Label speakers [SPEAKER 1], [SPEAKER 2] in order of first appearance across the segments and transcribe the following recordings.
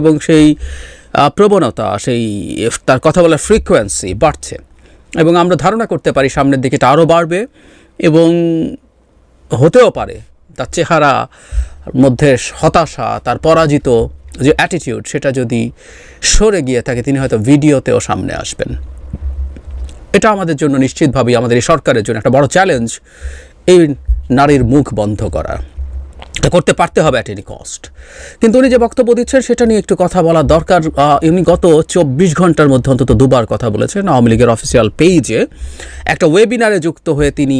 [SPEAKER 1] এবং সেই প্রবণতা, সেই তার কথা বলার ফ্রিকোয়েন্সি বাড়ছে। এবং আমরা ধারণা করতে পারি সামনের দিকে এটা আরও বাড়বে এবং হতেও পারে তার চেহারা মধ্যে হতাশা, তার পরাজিত যে অ্যাটিটিউড সেটা যদি সরে গিয়ে থাকে, তিনি হয়তো ভিডিওতেও সামনে আসবেন। এটা আমাদের জন্য নিশ্চিতভাবেই আমাদের এই সরকারের জন্য একটা বড় চ্যালেঞ্জ এই নারীর মুখ বন্ধ করা। এটা করতে পারতে হবে অ্যাট এনি কস্ট কিন্তু উনি যে বক্তব্য দিচ্ছেন, সেটা নিয়ে একটু কথা বলা দরকার। উনি গত চব্বিশ ঘণ্টার মধ্যে অন্তত দুবার কথা বলেছেন আওয়ামী লীগের অফিসিয়াল পেজে একটা ওয়েবিনারে যুক্ত হয়ে তিনি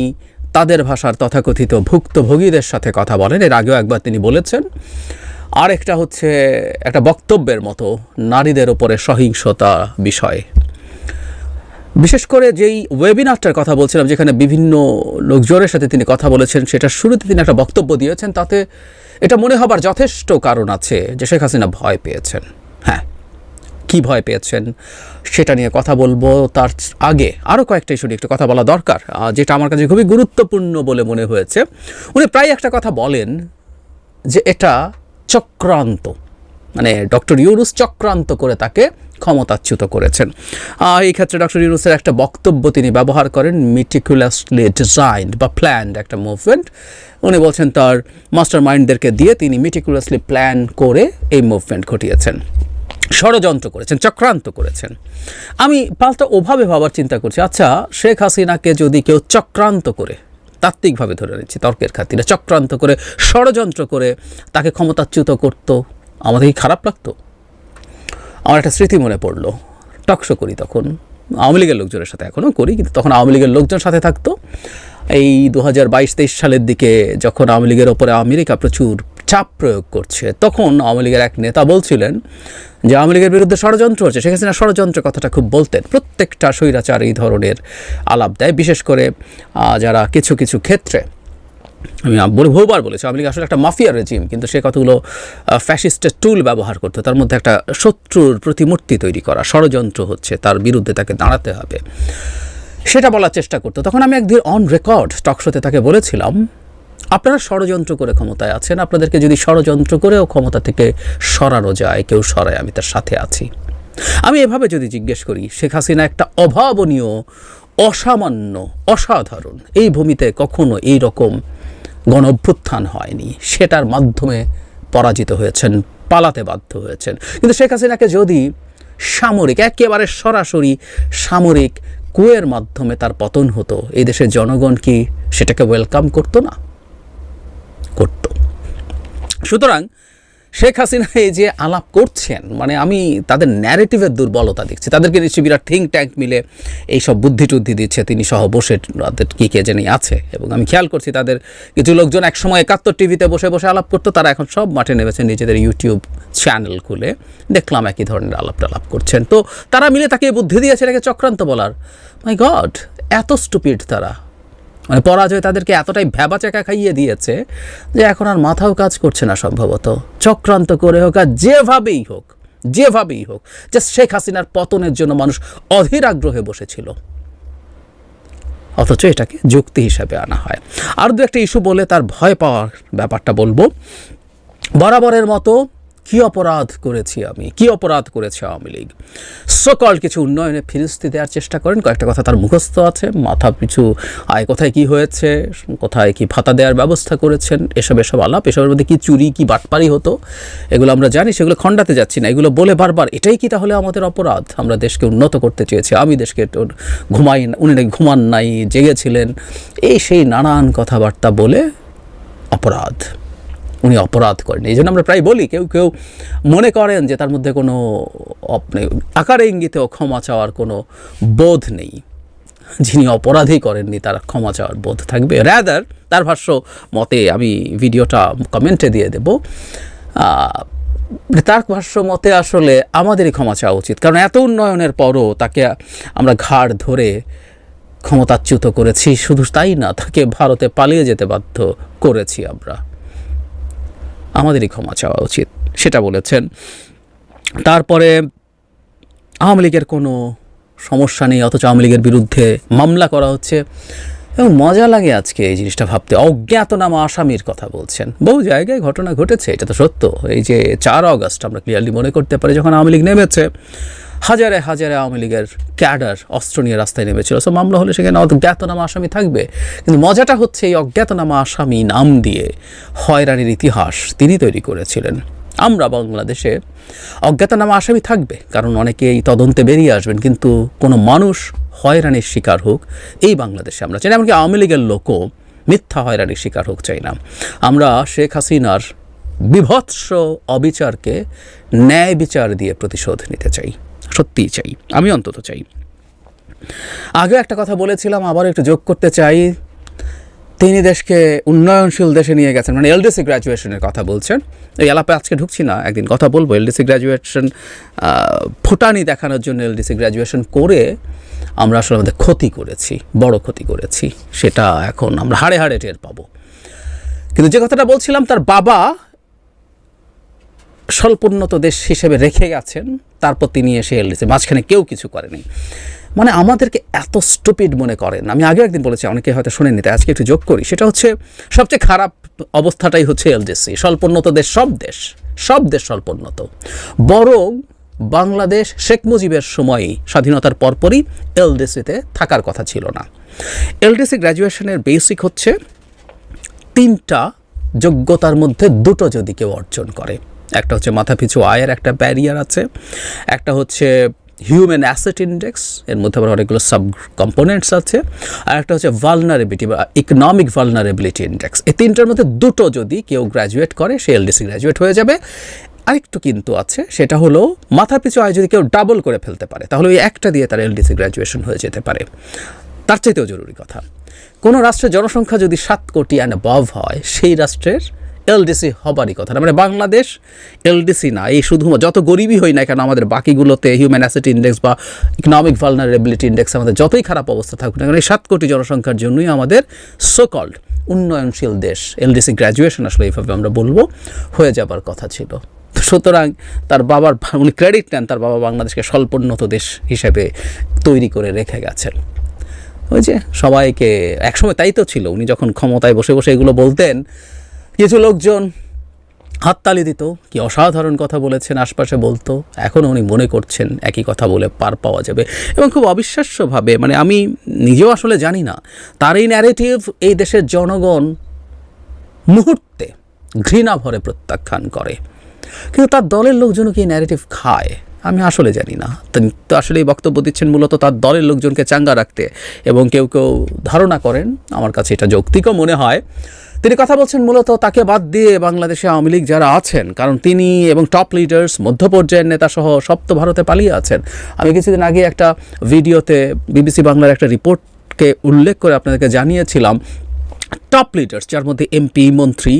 [SPEAKER 1] তাদের ভাষার তথাকথিত ভুক্তভোগীদের সাথে কথা বলেন। এর আগেও একবার তিনি বলেছেন, আরেকটা হচ্ছে একটা বক্তব্যের মতো নারীদের ওপরে সহিংসতা বিষয়। বিশেষ করে যেই ওয়েবিনারটার কথা বলছিলাম, যেখানে বিভিন্ন লোকজনের সাথে তিনি কথা বলেছেন সেটা শুরুতে তিনি একটা বক্তব্য দিয়েছেন, তাতে এটা মনে হবার যথেষ্ট কারণ আছে যে শেখ হাসিনা ভয় পেয়েছেন। হ্যাঁ কি ভয় পেয়েছেন সেটা নিয়ে কথা বলব তার আগে। আরও কয়েকটা ইস্যু নিয়ে একটু কথা বলা দরকার যেটা আমার কাছে খুবই গুরুত্বপূর্ণ বলে মনে হয়েছে। উনি প্রায় একটা কথা বলেন যে এটা চক্রান্ত। মানে ডক্টর ইউরুস চক্রান্ত করে তাকে ক্ষমতাচ্যুত করেছেন। এই ক্ষেত্রে ডক্টর ইউনুসের একটা বক্তব্য তিনি ব্যবহার করেন মিটিকুলাসলি ডিজাইনড বা প্ল্যান্ড একটা মুভমেন্ট উনি বলছেন তার মাস্টার মাইন্ডদেরকে দিয়ে তিনি মিটিকুলাসলি প্ল্যান করে এই মুভমেন্ট ঘটিয়েছেন। ষড়যন্ত্র করেছেন, চক্রান্ত করেছেন। আমি পাল্টা ওভাবে ভাবার চিন্তা করছি আচ্ছা শেখ হাসিনাকে যদি কেউ চক্রান্ত করে, তাত্ত্বিকভাবে ধরে নিচ্ছি তর্কের খাতিরে, চক্রান্ত করে, ষড়যন্ত্র করে তাকে ক্ষমতাচ্যুত করত আমাদের কি খারাপ লাগতো? আমার একটা স্মৃতি মনে পড়ল। টকশো করি তখন। আওয়ামী লীগের লোকজনের সাথে এখনও করি, কিন্তু তখন আওয়ামী লীগের লোকজন সাথে থাকতো। এই দু হাজার বাইশ তেইশ সালের দিকে যখন আওয়ামী লীগের ওপরে আমেরিকা প্রচুর চাপ প্রয়োগ করছে, তখন আওয়ামী লীগের এক নেতা বলছিলেন যে আওয়ামী লীগের বিরুদ্ধে ষড়যন্ত্র হচ্ছে। শেখ হাসিনা ষড়যন্ত্রের কথাটা খুব বলতেন। প্রত্যেকটা স্বৈরাচার এই ধরনের আলাপ দেয়, বিশেষ করে যারা কিছু কিছু ক্ষেত্রে। আমি বহুবার বলেছি, আওয়ামী আসলে একটা মাফিয়া রেজিম কিন্তু সে কতগুলো ফ্যাসিস্টের টুল ব্যবহার করতো। তার মধ্যে একটা শত্রুর প্রতিমূর্তি তৈরি করা, ষড়যন্ত্র হচ্ছে, তার বিরুদ্ধে তাকে দাঁড়াতে হবে। সেটা বলার চেষ্টা করতো। তখন আমি একদিন অন রেকর্ড টকশোতে তাকে বলেছিলাম, আপনারা ষড়যন্ত্র করে ক্ষমতায় আছেন, আপনাদেরকে যদি ষড়যন্ত্র করেও ক্ষমতা থেকে সরানো যায়, কেউ সরায়, আমি তার সাথে আছি। আমি এভাবে যদি জিজ্ঞেস করি, শেখ হাসিনা একটা অভাবনীয়, অসামান্য, অসাধারণ, এই ভূমিতে কখনো এই রকম গণ অভ্যুত্থান হয়নি। সেটার মাধ্যমে পরাজিত হয়েছেন, পালাতে বাধ্য হয়েছেন। কিন্তু শেখ হাসিনাকে যদি সামরিক, একেবারে সরাসরি সামরিক কুয়ের মাধ্যমে তার পতন হতো, এই দেশের জনগণ কি সেটাকে ওয়েলকাম করতো না? করত। সুতরাং শেখ হাসিনা এই যে আলাপ করছেন মানে আমি তাদের ন্যারেটিভের দুর্বলতা দেখছি। তাদেরকে নিশ্চয়ই বিরাট থিঙ্ক ট্যাঙ্ক মিলে এইসব বুদ্ধি টুদ্ধি দিচ্ছে, তিনি সহ বসে তাদের কী কে জানি আছে। এবং আমি খেয়াল করছি তাদের কিছু লোকজন একসময় একাত্তর টিভিতে বসে বসে আলাপ করতো, তারা এখন সব মাঠে নেমেছে নিজেদের ইউটিউব চ্যানেল খুলে। দেখলাম একই ধরনের আলাপ টালাপ করছেন। তো তারা মিলে তাকে বুদ্ধি দিয়েছে, এটাকে চক্রান্ত বলার। মাই গড এত স্টুপিড তারা। মানে পরাজয় তাদেরকে এতটাই ভ্যাবা চাকা খাইয়ে দিয়েছে যে এখন আর মাথাও কাজ করছে না সম্ভবত। চক্রান্ত করে হোক আর যেভাবেই হোক যেভাবেই হোক যে শেখ হাসিনার পতনের জন্য মানুষ অধীর আগ্রহে বসেছিল। অথচ এটাকে যুক্তি হিসাবে আনা হয়। আর দু একটা ইস্যু বলে তার ভয় পাওয়ার ব্যাপারটা বলব। বরাবরের মতো কি অপরাধ করেছি আমি? কি অপরাধ করেছে আওয়ামী লীগ? সকল কিছু উন্নয়নে ফিরিস্তি দেওয়ার চেষ্টা করেন। কয়েকটা কথা তার মুখস্থ আছে। মাথা পিছু আয় কোথায় কি হয়েছে? কোথায় কি ভাতা দেওয়ার ব্যবস্থা করেছেন? এসব এসব আলাপ, এসবের মধ্যে কি চুরি, কি বাটপারি হতো? এগুলো আমরা জানি, সেগুলো খণ্ডাতে যাচ্ছি না। এগুলো বলে বারবার, এটাই কি তাহলে আমাদের অপরাধ? আমরা দেশকে উন্নত করতে চেয়েছি। আমি দেশকে ঘুমাই উনি নাকি ঘুমান নাই, জেগেছিলেন। এই সেই নানান কথাবার্তা বলে অপরাধ। উনি অপরাধ করেন। এই জন্য আমরা প্রায় বলি, কেউ কেউ মনে করেন যে তার মধ্যে কোনো আপনি আকারে ইঙ্গিতেও ক্ষমা চাওয়ার কোনো বোধ নেই। যিনি অপরাধী করেননি, তার ক্ষমা চাওয়ার বোধ থাকবে। র্যাদার তার ভাষ্য মতে আমি ভিডিওটা কমেন্টে দিয়ে দেব তার ভাষ্য মতে আসলে আমাদেরই ক্ষমা চাওয়া উচিত। কারণ এত উন্নয়নের পরও তাকে আমরা ঘাড় ধরে ক্ষমতাচ্যুত করেছি, শুধু তাই না, তাকে ভারতে পালিয়ে যেতে বাধ্য করেছি আমরা। আমাদেরই ক্ষমা চাওয়া উচিত, সেটা বলেছেন। তারপরে আওয়ামী লীগের কোনো সমস্যা নেই, অথচ আওয়ামী লীগের বিরুদ্ধে মামলা করা হচ্ছে। এবং মজা লাগে আজকে এই জিনিসটা ভাবতে। অজ্ঞাতনামা আসামির কথা বলছেন। বহু জায়গায় ঘটনা ঘটেছে, এটা তো সত্য। এই যে চার অগস্ট আমরা ক্লিয়ারলি মনে করতে পারি, যখন আওয়ামী লীগ নেমেছে হাজারে হাজারে আওয়ামী লীগের ক্যাডার অস্ত্র নিয়ে রাস্তায় নেমেছিল। সো মামলা হলে সেখানে অজ্ঞাতনামা আসামি থাকবে। কিন্তু মজাটা হচ্ছে এই অজ্ঞাতনামা আসামি নাম দিয়ে হয়রানির ইতিহাস তিনি তৈরি করেছিলেন। আমরা বাংলাদেশে অজ্ঞাতনামা আসামি থাকবে, কারণ অনেকেই তদন্তে বেরিয়ে আসবেন, কিন্তু কোনো মানুষ হয়রানির শিকার হোক এই বাংলাদেশে আমরা চাই না, এমনকি আওয়ামী লীগের লোকও মিথ্যা হয়রানির শিকার হোক চাই না। আমরা শেখ হাসিনার বিভৎস অবিচারকে ন্যায় বিচার দিয়ে প্রতিশোধ নিতে চাই। সত্যিই চাই, আমি অন্তত চাই। আগে একটা কথা বলেছিলাম আবার একটু যোগ করতে চাই। তিনি দেশকে উন্নয়নশীল দেশে নিয়ে গেছেন মানে এলডিসি গ্র্যাজুয়েশনের কথা বলছেন। এই আলাপে আজকে ঢুকছি না, একদিন কথা বলব। এলডিসি গ্র্যাজুয়েশন ফুটানি দেখানোর জন্য এলডিসি গ্র্যাজুয়েশন করে আমরা আসলে আমাদের ক্ষতি করেছি, বড় ক্ষতি করেছি, সেটা এখন আমরা হাড়ে হাড়ে টের পাবো। কিন্তু যে কথাটা বলছিলাম, তার বাবা স্বল্পোন্নত দেশ হিসেবে রেখে গেছেন, তারপর তিনি এসে এলডিসি মাঝখানে কেউ কিছু করেনি। মানে আমাদেরকে এত স্টুপিড মনে করেন। আমি আগে একদিন বলেছি, অনেকে হয়তো শুনেনি তাই আজকে একটু যোগ করি। সেটা হচ্ছে, সবচেয়ে খারাপ অবস্থাটাই হচ্ছে এলডিসি। স্বল্পোন্নত দেশ, সব দেশ সব দেশ স্বল্পোন্নত। বরং বাংলাদেশ শেখ মুজিবের সময়ই স্বাধীনতার পরপরই এলডিসিতে থাকার কথা ছিল না। এলডিসি গ্র্যাজুয়েশনের বেসিক হচ্ছে, তিনটা যোগ্যতার মধ্যে দুটো যদি কেউ অর্জন করে। একটা হচ্ছে মাথাপিছু আয়ের একটা ব্যারিয়ার আছে, একটা হচ্ছে হিউম্যান অ্যাসেট ইন্ডেক্স এর মধ্যে আবার অনেকগুলো সাব কম্পোনেন্টস আছে, আর একটা হচ্ছে ভালনারেবিলিটি বা ইকনমিক ভালনারেবিলিটি ইন্ডেক্স এই তিনটার মধ্যে দুটো যদি কেউ গ্র্যাজুয়েট করে, সে এলডিসি গ্র্যাজুয়েট হয়ে যাবে। আরেকটু কিন্তু আছে, সেটা হলো মাথা পিছু আয় যদি কেউ ডাবল করে ফেলতে পারে, তাহলে ওই একটা দিয়ে তার এলডিসি গ্র্যাজুয়েশন হয়ে যেতে পারে। তার চাইতেও জরুরি কথা। কোনো রাষ্ট্রের জনসংখ্যা যদি সাত কোটি অ্যান্ড অ্যাবভ হয়, সেই রাষ্ট্রের এলডিসি হবারই কথা। মানে বাংলাদেশ এলডিসি না, এই শুধু যত গরিবই হই না কেন, আমাদের বাকিগুলোতে হিউম্যান অ্যাসেট ইন্ডেক্স বা ইকনমিক ভালনারেবিলিটি ইন্ডেক্স আমাদের যতই খারাপ অবস্থা থাকুক না কেন, এই সাত কোটি জনসংখ্যার জন্যই আমাদের সোকল্ড উন্নয়নশীল দেশ। এলডিসি গ্র্যাজুয়েশন আসলে এইভাবে আমরা বলব, হয়ে যাবার কথা ছিল। সুতরাং তার বাবার উনি ক্রেডিট নেন, তার বাবা বাংলাদেশকে স্বল্পোন্নত দেশ হিসেবে তৈরি করে রেখে গেছেন। ওই যে সবাইকে, একসময় তাই তো ছিল, উনি যখন ক্ষমতায় বসে বসে এগুলো বলতেন কিছু লোকজন হাততালি দিত, কি অসাধারণ কথা বলেছেন, আশপাশে বলতো। এখনও উনি মনে করছেন একই কথা বলে পার পাওয়া যাবে। এবং খুব অবিশ্বাস্যভাবে মানে আমি নিজেও আসলে জানি না, তার এই ন্যারেটিভ এই দেশের জনগণ মুহূর্তে ঘৃণা ভরে প্রত্যাখ্যান করে। কিন্তু তার দলের লোকজনও কি ন্যারেটিভ খায়? আমি আসলে জানি না। তো আসলে এই বক্তব্য দিচ্ছেন মূলত তার দলের লোকজনকে চাঙ্গা রাখতে এবং কেউ কেউ ধারণা করেন, আমার কাছে এটা যৌক্তিকও মনে হয় তিনি কথা বলছেন মূলত তাকে বাদ দিয়ে বাংলাদেশে আওয়ামী লীগ যারা আছেন, কারণ তিনি এবং টপ লিডার্স মধ্য পর্যায়ের নেতা সহ সব তো ভারতে পালিয়ে আছেন। আমি কিছুদিন আগে একটা ভিডিওতে বিবিসি বাংলার একটা রিপোর্টকে উল্লেখ করে আপনাদেরকে জানিয়েছিলাম টপ লিডার্স যার মধ্যে এমপি মন্ত্রী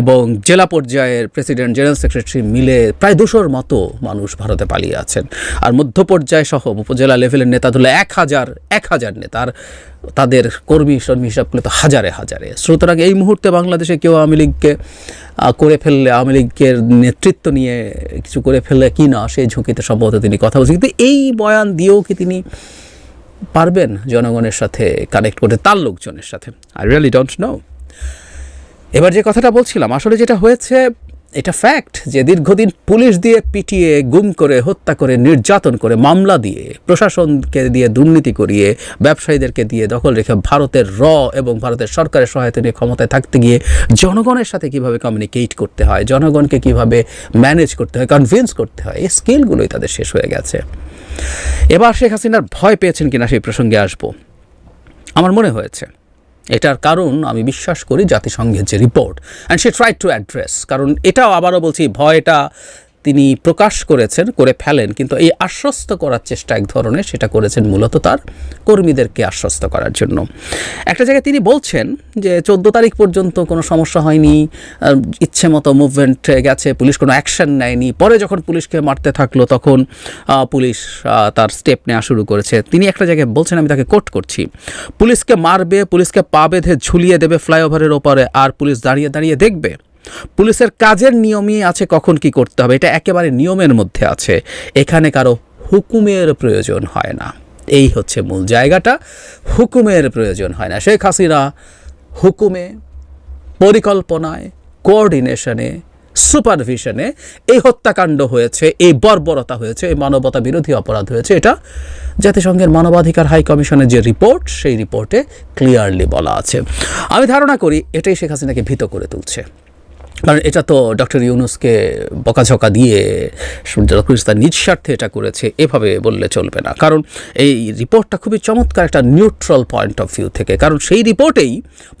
[SPEAKER 1] এবং জেলা পর্যায়ের প্রেসিডেন্ট জেনারেল সেক্রেটারি মিলে প্রায় দুশোর মতো মানুষ ভারতে পালিয়ে আছেন। আর মধ্য পর্যায় সহ উপজেলা লেভেলের নেতা ধরলে এক হাজার এক হাজার নেতা আর তাদের কর্মী, শর্মী হিসাব করলে তো হাজারে হাজারে। সুতরাং এই মুহূর্তে বাংলাদেশে কেউ আওয়ামী লীগকে করে ফেললে, আওয়ামী লীগের নেতৃত্ব নিয়ে কিছু করে ফেললে কি না, সেই ঝুঁকিতে সম্ভবত তিনি কথা বলছেন। কিন্তু এই বয়ান দিয়েও কি তিনি পারবেন জনগণের সাথে কানেক্ট করতে, তার লোকজনের সাথে। আই রিয়েলি ডোন্ট নো এবার যে কথাটা বলছিলাম, আসলে যেটা হয়েছে, এটা ফ্যাক্ট যে দীর্ঘদিন পুলিশ দিয়ে পিটিয়ে, গুম করে, হত্যা করে, নির্যাতন করে, মামলা দিয়ে, প্রশাসনকে দিয়ে দুর্নীতি করিয়ে, ব্যবসায়ীদেরকে দিয়ে দখল রেখে ভারতের র এবং ভারতের সরকারের সহায়তা নিয়ে ক্ষমতায় থাকতে গিয়ে জনগণের সাথে কীভাবে কমিউনিকেট করতে হয়, জনগণকে কীভাবে ম্যানেজ করতে হয় কনভিন্স করতে হয়, এই স্কিলগুলোই তাদের শেষ হয়ে গেছে। এবার শেখ হাসিনার ভয় পেয়েছেন কিনা সেই প্রসঙ্গে আসব। আমার মনে হয়েছে, এটার কারণ আমি বিশ্বাস করি জাতিসংঘের যে রিপোর্ট অ্যান্ড সে ট্রাই টু অ্যাড্রেস কারণ এটাও আবারও বলছি, ভয়টা তিনি প্রকাশ করেছেন, করে ফেলেন। কিন্তু এই আশ্বস্ত করার চেষ্টা এক ধরনের, সেটা করেছেন মূলত তার কর্মীদেরকে আশ্বস্ত করার জন্য। একটা জায়গায় তিনি বলছেন যে, চোদ্দ তারিখ পর্যন্ত কোনো সমস্যা হয়নি ইচ্ছে মতো মুভমেন্ট গেছে, পুলিশ কোনো অ্যাকশন নেয়নি। পরে যখন পুলিশকে মারতে থাকল, তখন পুলিশ তার স্টেপ নেওয়া শুরু করেছে। তিনি একটা জায়গায় বলছেন, আমি তাকে কোট করছি, পুলিশকে মারবে, পুলিশকে পা বেঁধে ঝুলিয়ে দেবে ফ্লাইওভারের ওপরে, আর পুলিশ দাঁড়িয়ে দাঁড়িয়ে দেখবে পুলিশের কাজের নিয়মই আছে কখন কি করতে হবে, এটা একেবারে নিয়মের মধ্যে আছে। এখানে কারও হুকুমের প্রয়োজন হয় না। এই হচ্ছে মূল জায়গাটা, হুকুমের প্রয়োজন হয় না। শেখ হাসিনা হুকুমে, পরিকল্পনায়, কোঅর্ডিনেশনে, সুপারভিশনে এই হত্যাকাণ্ড হয়েছে, এই বর্বরতা হয়েছে, এই মানবতা বিরোধী অপরাধ হয়েছে। এটা জাতিসংঘের মানবাধিকার হাই কমিশনের যে রিপোর্ট, সেই রিপোর্টে ক্লিয়ারলি বলা আছে। আমি ধারণা করি এটাই শেখ হাসিনাকে ভীত করে তুলছে। কারণ এটা তো ডক্টর ইউনুসকে বকাঝকা দিয়ে ডক্টর তার এটা করেছে, এভাবে বললে চলবে না। কারণ এই রিপোর্টটা খুবই চমৎকার একটা নিউট্রাল পয়েন্ট অফ ভিউ থেকে। কারণ সেই রিপোর্টেই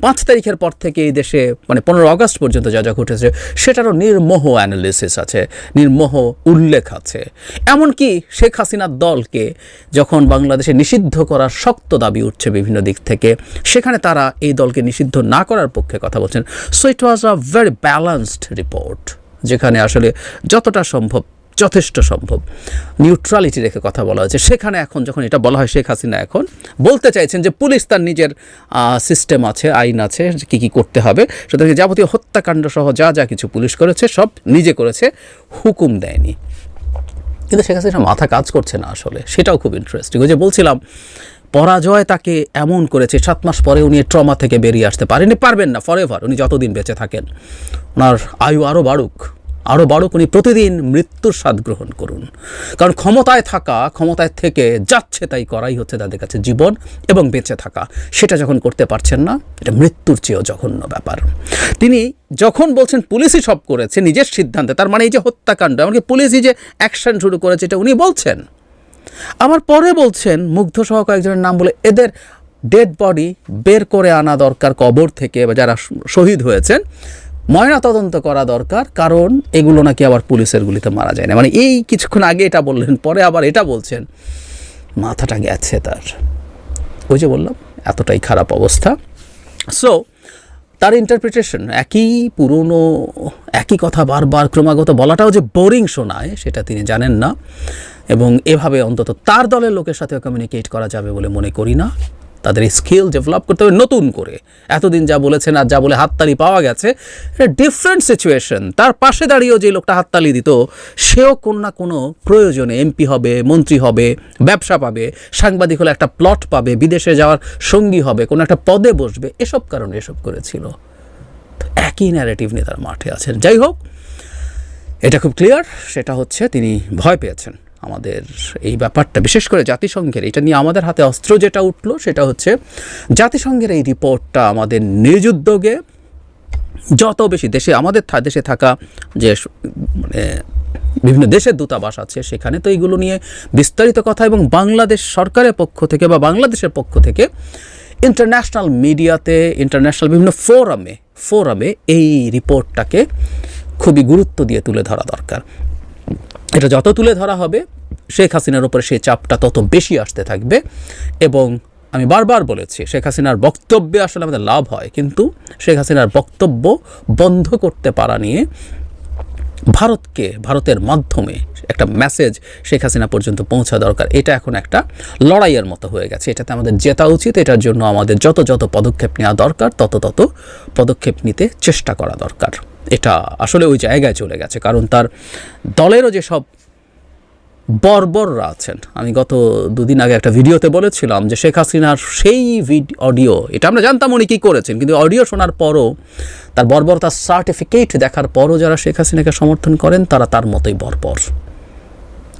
[SPEAKER 1] পাঁচ তারিখের পর থেকে এই দেশে মানে পনেরো আগস্ট পর্যন্ত যা যা ঘটেছে, সেটারও নির্মোহ অ্যানালিসিস আছে, নির্মোহ উল্লেখ আছে। এমনকি শেখ হাসিনার দলকে যখন বাংলাদেশে নিষিদ্ধ করার শক্ত দাবি উঠছে বিভিন্ন দিক থেকে, সেখানে তারা এই দলকে নিষিদ্ধ না করার পক্ষে কথা বলছেন। So it was a very balanced report যেখানে আসলে যতটা সম্ভব, যথেষ্ট সম্ভব নিউট্রালিটি রেখে কথা বলা হয়েছে। সেখানে এখন যখন এটা বলা হয় শেখ হাসিনা এখন বলতে চাইছেন যে পুলিশ তার নিজের সিস্টেম আছে, আইন আছে, কী কী করতে হবে, সুতরাং যাবতীয় হত্যাকাণ্ড সহ যা যা কিছু পুলিশ করেছে, সব নিজে করেছে, হুকুম দেয়নি। কিন্তু শেখ হাসিনা মাথা কাজ করছে না আসলে, সেটাও খুব ইন্টারেস্টিং ওই যে বলছিলাম পরাজয় তাকে এমন করেছে, সাত মাস পরে উনি ট্রমা থেকে বেরিয়ে আসতে পারেনি, পারবেন না ফরএভার উনি যতদিন বেঁচে থাকেন। ওনার আয়ু আরও বাড়ুক আরও বাড়ুক, উনি প্রতিদিন মৃত্যুর স্বাদ গ্রহণ করুন। কারণ ক্ষমতায় থাকা, ক্ষমতায় থেকে যাচ্ছে তাই করাই হচ্ছে তাদের কাছে জীবন এবং বেঁচে থাকা। সেটা যখন করতে পারছেন না, এটা মৃত্যুর চেয়েও জঘন্য ব্যাপার। তিনি যখন বলছেন পুলিশই সব করেছে, নিজের সিদ্ধান্তে, তার মানে এই যে হত্যাকাণ্ড, এমনকি পুলিশই যে অ্যাকশন শুরু করেছে, এটা উনি বলছেন। আবার পরে বলছেন, মুগ্ধ সহ কয়েকজনের নাম বলে এদের ডেড বডি বের করে আনা দরকার কবর থেকে, বা যারা শহীদ হয়েছেন, ময়না তদন্ত করা দরকার, কারণ এগুলো নাকি আবার পুলিশের গুলিতে মারা যায় না। মানে এই কিছুক্ষণ আগে এটা বললেন, পরে আবার এটা বলছেন, মাথাটা গেছে তার। ওই যে বললাম, এতটাই খারাপ অবস্থা। সো তার ইন্টারপ্রিটেশন একই পুরনো, একই কথা বারবার ক্রমাগত বলাটাও যে বোরিং শোনায়, সেটা তিনি জানেন না। এবং এভাবে অন্তত তার দলের লোকের সাথেও কমিউনিকেট করা যাবে বলে মনে করি না। তাদের স্কিল ডেভেলপ করতে হবে নতুন করে। এতদিন যা বলেছেন আর যা বলে হাততালি পাওয়া গেছে, এটা ডিফারেন্ট সিচুয়েশন তার পাশে দাঁড়িয়েও যে লোকটা হাততালি দিত, সেও কোন না কোনো প্রয়োজনে এমপি হবে, মন্ত্রী হবে, ব্যবসা পাবে, সাংবাদিক হলে একটা প্লট পাবে, বিদেশে যাওয়ার সঙ্গী হবে, কোনো একটা পদে বসবে, এসব কারণে এসব করেছিল। একই ন্যারেটিভ নিয়ে তার মাঠে আছেন। যাই হোক, এটা খুব ক্লিয়ার সেটা হচ্ছে তিনি ভয় পেয়েছেন। আমাদের এই ব্যাপারটা, বিশেষ করে জাতিসংঘের, এটা নিয়ে আমাদের হাতে অস্ত্র যেটা উঠল, সেটা হচ্ছে জাতিসংঘের এই রিপোর্টটা আমাদের নিজ উদ্যোগে যত বেশি দেশে, আমাদের দেশে থাকা যে মানে বিভিন্ন দেশের দূতাবাস আছে, সেখানে তো এইগুলো নিয়ে বিস্তারিত কথা এবং বাংলাদেশ সরকারের পক্ষ থেকে বা বাংলাদেশের পক্ষ থেকে ইন্টারন্যাশনাল মিডিয়াতে ইন্টারন্যাশনাল বিভিন্ন ফোরামে ফোরামে এই রিপোর্টটাকে খুবই গুরুত্ব দিয়ে তুলে ধরা দরকার। এটা যত তুলে ধরা হবে, শেখ হাসিনার উপরে সেই চাপটা তত বেশি আসতে থাকবে। এবং আমি বারবার বলেছি, শেখ হাসিনার বক্তব্যে আসলে আমাদের লাভ হয়, কিন্তু শেখ হাসিনার বক্তব্য বন্ধ করতে পারা নিয়ে ভারতকে, ভারতের মাধ্যমে একটা মেসেজ শেখ হাসিনা পর্যন্ত পৌঁছা দরকার। এটা এখন একটা লড়াইয়ের মতো হয়ে গেছে। এটাতে আমাদের জেতা উচিত, এটার জন্য আমাদের যত যত পদক্ষেপ নেওয়া দরকার, তত তত পদক্ষেপ নিতে চেষ্টা করা দরকার। এটা আসলে ওই জায়গায় চলে গেছে। কারণ তার দলেরও যেসব বর্বররা আছেন আমি গত দুদিন আগে একটা ভিডিওতে বলেছিলাম যে শেখ হাসিনার সেই অডিও এটা আমরা জানতাম উনি কী করেছেন কিন্তু অডিও শোনার পরও তার বর্বরতার সার্টিফিকেট দেখার পরও যারা শেখ হাসিনাকে সমর্থন করেন তারা তার মতোই বর্বর।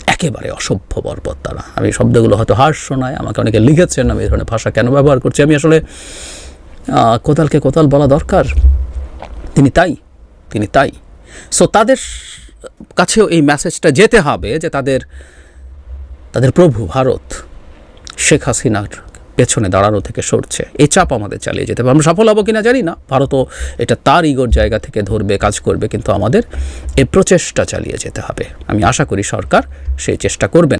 [SPEAKER 1] একেবারে অসভ্য বর্বর তারা। আমি শব্দগুলো হয়তো হার্স শোনায় আমাকে অনেকে লিখেছেন আমি এই ধরনের ভাষা কেন ব্যবহার করছি আমি আসলে আহ, কোদালকে কোদাল বলা দরকার। তিনি তাই তিনি তাই। সো তাদের কাছেও এই মেসেজটা যেতে হবে যে তাদের তাদের প্রভু ভারত শেখ হাসিনার পেছনে দাঁড়ানো থেকে সরছে। এই চাপ আমাদের চালিয়ে যেতে হবে। আমরা সফল হব কিনা জানি না। ভারতও এটা তার ইগোর জায়গা থেকে ধরবে, কাজ করবে, কিন্তু আমাদের এই প্রচেষ্টা চালিয়ে যেতে হবে। আমি আশা করি সরকার সেই চেষ্টা করবেন